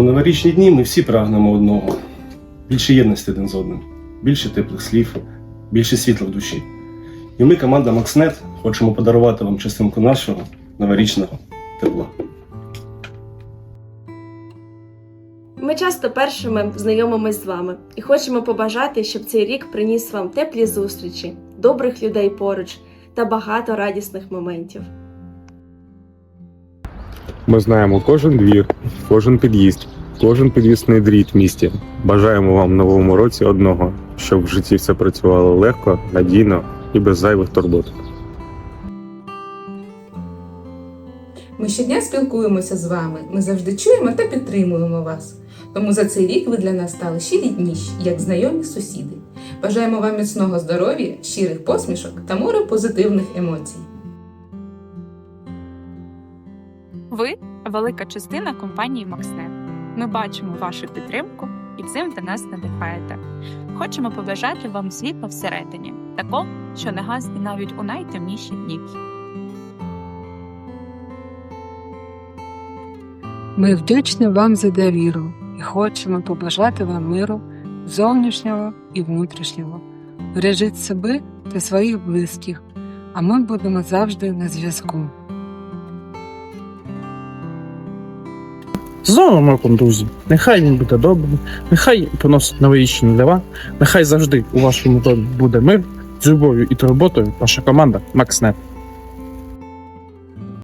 У новорічні дні ми всі прагнемо одного: більше єдності один з одним, більше теплих слів, більше світла в душі. І ми, команда MaxNet, хочемо подарувати вам частинку нашого новорічного тепла. Ми часто першими знайомимось з вами і хочемо побажати, щоб цей рік приніс вам теплі зустрічі, добрих людей поруч та багато радісних моментів. Ми знаємо кожен двір, кожен під'їзд, кожен підвісний дріт в місті. Бажаємо вам в новому році одного, щоб в житті все працювало легко, надійно і без зайвих турбот. Ми щодня спілкуємося з вами. Ми завжди чуємо та підтримуємо вас. Тому за цей рік ви для нас стали ще рідніші, як знайомі сусіди. Бажаємо вам міцного здоров'я, щирих посмішок та море позитивних емоцій. Ви велика частина компанії Макснет. Ми бачимо вашу підтримку і цим ви нас надихаєте. Хочемо побажати вам світла всередині, такого, що не гасне навіть у найтемніші дні. Ми вдячні вам за довіру і хочемо побажати вам миру зовнішнього і внутрішнього. Бережіть себе та своїх близьких, а ми будемо завжди на зв'язку. З Новим роком, друзі! Нехай він буде добрим, нехай приносить новорічні дива, нехай завжди у вашому домі буде мир з любов'ю і турботою ваша команда MaxNet.